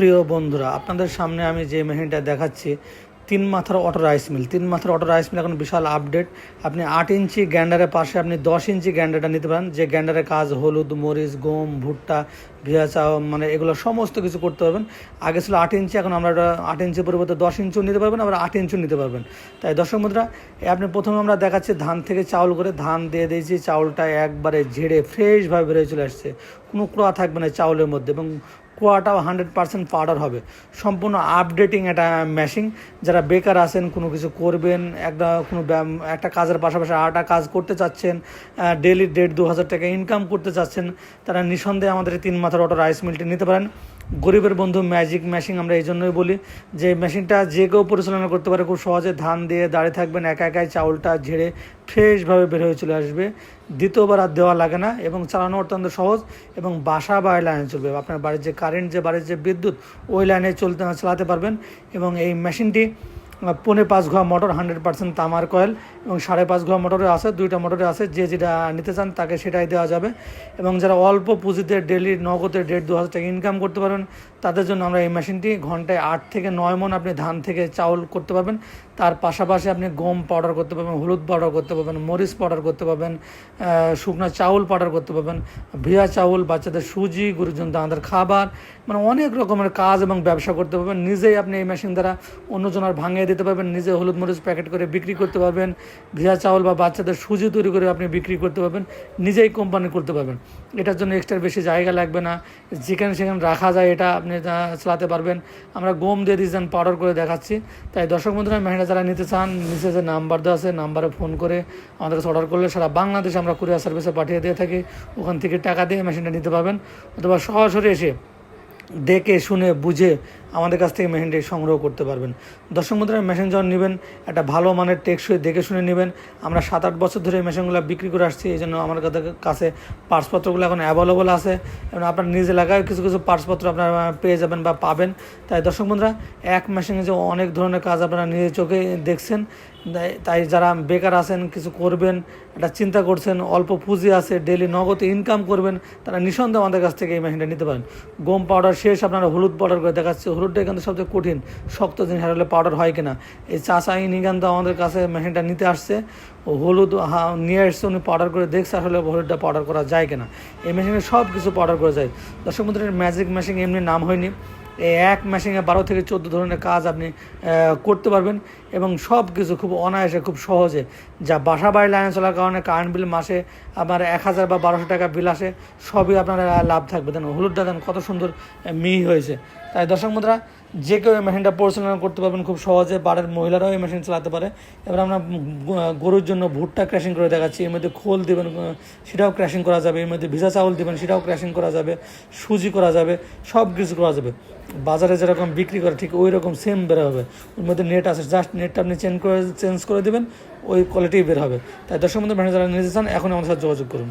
প্রিয় বন্ধুরা, আপনাদের সামনে আমি যে মেশিনটা দেখাচ্ছি, তিন মাথার অটো রাইস মিল। তিন মাথার অটো রাইস মিল এখন বিশাল আপডেট আপনি আট ইঞ্চি গ্যান্ডারের পাশে আপনি দশ ইঞ্চি গ্যান্ডারটা নিতে পারেন। যে গ্যান্ডারের কাজ হলুদ, মরিচ, গম, ভুট্টা, ভিয়া চাও মানে এগুলো সমস্ত কিছু করতে পারবেন। আগে ছিল আট ইঞ্চি, এখন আমরা আট ইঞ্চি পরিবর্তে দশ ইঞ্চিও নিতে পারবেন, আবার আট ইঞ্চিও নিতে পারবেন। তাই দর্শক মুদ্রা আপনি প্রথমে আমরা দেখাচ্ছি ধান থেকে চাউল করে। ধান দিয়ে দিয়েছি, চাউলটা একবারে ঝেড়ে ফ্রেশভাবে বেরিয়ে চলে আসছে। কোনো ক্রোয়া থাকবে না চাউলের মধ্যে এবং কুয়াটাও হান্ড্রেড পার্সেন্ট পাউডার হবে। সম্পূর্ণ আপডেটিং একটা মেশিন যারা বেকার আছেন, কোনো কিছু করবেন, একটা, কোনো একটা কাজের পাশাপাশি আটা কাজ করতে চাচ্ছেন ডেলি দেড় দু হাজার টাকা ইনকাম করতে চাচ্ছেন, তারা নিঃসন্দেহে আমাদের তিন মাথার অটো রাইস মিলটি নিতে পারেন। গরিবের বন্ধু ম্যাজিক মেশিন আমরা এই জন্যই বলি যে মেশিনটা যে কেউ পরিচালনা করতে পারে খুব সহজে ধান দিয়ে দাঁড়িয়ে থাকবেন, একা একাই চাউলটা ঝেড়ে ফ্রেশভাবে বের হয়ে চলে আসবে। দ্বিতীয়বার আর দেওয়া লাগে না এবং চালানো অত্যন্ত সহজ এবং বাসা বা লাইনে চলবে। আপনার বাড়ির যে কারেন্ট যে বাড়ির যে বিদ্যুৎ, ওই লাইনে চলতে, চালাতে পারবেন এবং এই মেশিনটি পৌনে পাঁচ ঘোয়া মোটর হান্ড্রেড পার্সেন্ট তামার কয়েল এবং সাড়ে পাঁচ ঘোয়া মোটরে আছে, দুইটা মোটরে আছে, যে যেটা নিতে চান তাকে সেটাই দেওয়া যাবে। এবং যারা অল্প পুঁজিতে ডেলি নগদে দেড় দু হাজার টাকা ইনকাম করতে পারবেন তাদের জন্য আমরা এই মেশিনটি ঘন্টায় আট থেকে নয় মন আপনি ধান থেকে চাউল করতে পারবেন। তার পাশাপাশি আপনি গম পাউডার করতে পারবেন, হলুদ পাউডার করতে পারবেন, মরিচ পাউডার করতে পারবেন শুকনো চাউল পাউডার করতে পারবেন, ভিয়া চাউল, বাচ্চাদের সুজি, গুরুজন দাঁদের খাবার মানে অনেক রকমের কাজ এবং ব্যবসা করতে পারবেন। নিজেই আপনি এই মেশিন দ্বারা অন্যজনের ভাঙিয়ে দিতে পারবেন, নিজে হলুদ মরিচ প্যাকেট করে বিক্রি করতে পারবেন, ভিয়া চাউল বা বাচ্চাদের সুজি তৈরি করে আপনি বিক্রি করতে পারবেন, নিজেই কোম্পানি করতে পারবেন। এটার জন্য এক্সট্রা বেশি জায়গা লাগবে না। যেখানে সেখানে রাখা যায় এটা আপনি আহ, চালাতে পারবেন। আমরা গম দিয়ে দিয়েছেন পাউডার করে দেখাচ্ছি। তাই দর্শক বন্ধুরা মেশিনটা যারা নিতে চান নিচে যে নাম্বার দেওয়া আছে নাম্বারে ফোন করে আমাদের কাছে অর্ডার করলে সারা বাংলাদেশে আমরা কুরিয়ার সার্ভিসে পাঠিয়ে দিয়ে থাকি। ওখান থেকে টাকা দিয়ে মেশিনটা নিতে পারবেন। অথবা সরাসরি এসে দেখে শুনে বুঝে আমাদের কাছ থেকে মেশিনটি সংগ্রহ করতে পারবেন। দর্শক বন্ধুরা মেশিন যখন নেবেন, একটা ভালো মানের টেকসই দেখে শুনে নেবেন। আমরা সাত আট বছর ধরে এই মেশিনগুলো বিক্রি করে আসছি, এই জন্য আমার কাছে- পার্সপত্রগুলো এখন অ্যাভেলেবল আছে। এবং আপনার নিজ এলাকায় কিছু কিছু পার্সপত্র আপনারা পেয়ে যাবেন বা পাবেন। তাই দর্শক বন্ধুরা, এক মেশিনে যে অনেক ধরনের কাজ আপনারা নিজের চোখে দেখছেন, তাই যারা বেকার আছেন, কিছু করবেন, একটা চিন্তা করছেন, অল্প পুঁজি আছে ডেলি নগদ ইনকাম করবেন, তারা নিঃসন্দেহে আমাদের কাছ থেকে এই মেশিনটা নিতে পারেন। গম পাউডার শেষ আপনারা হলুদ পাউডার করে দেখাচ্ছে হলুদটা এখানে সবচেয়ে কঠিন, শক্ত জিনিস হলে পাউডার হয় কিনা। এই চাষা নিগান্ত আমাদের কাছে মেশিনটা নিতে আসছে, ও হলুদ নিয়ে আসছে উনি পাউডার করে দেখছে আসলে হলুদটা পাউডার করা যায় কিনা। এই মেশিনে সব কিছু পাউডার করা যায়। দর্শক মন্ত্রীর ম্যাজিক মেশিন এমনি নাম হয়নি। এক মেশিনে বারো থেকে চোদ্দ ধরনের কাজ আপনি করতে পারবেন এবং সব কিছু খুব অনায়াসে, খুব সহজে। যা বাসা বাড়ি লাইনে চলার কারণে কারেন্ট বিল মাসে আপনার এক হাজার বা বারোশো টাকা বিল আসে, সবই আপনার লাভ থাকবে। দেন হলুদটা দেন কত সুন্দর মিহি হয়েছে। তাই দর্শক মুদ্রা যে কেউ এই মেশিনটা পরিচালনা করতে পারবেন খুব সহজে, বাড়ির মহিলারাও এই মেশিন চালাতে পারে। এবার আমরা গরুর জন্য ভুট্টা ক্র্যাশিং করে দেখাচ্ছি। এর মধ্যে খোল দেবেন সেটাও ক্র্যাশিং করা যাবে। এর মধ্যে ভিজা চাউল দেবেন, সেটাও ক্র্যাশিং করা যাবে। সুজি করা যাবে, সব কিছু করা যাবে। বাজারে যেরকম বিক্রি করে, ঠিক ওই রকম সেম বের হবে। ওর মধ্যে নেট আছে জাস্ট নেটটা আপনি চেঞ্জ করে চেঞ্জ করে দেবেন, ওই কোয়ালিটি বের হবে। তাই দর্শক বন্ধু যারা নিতে চান, এখন আমাদের সাথে যোগাযোগ করুন।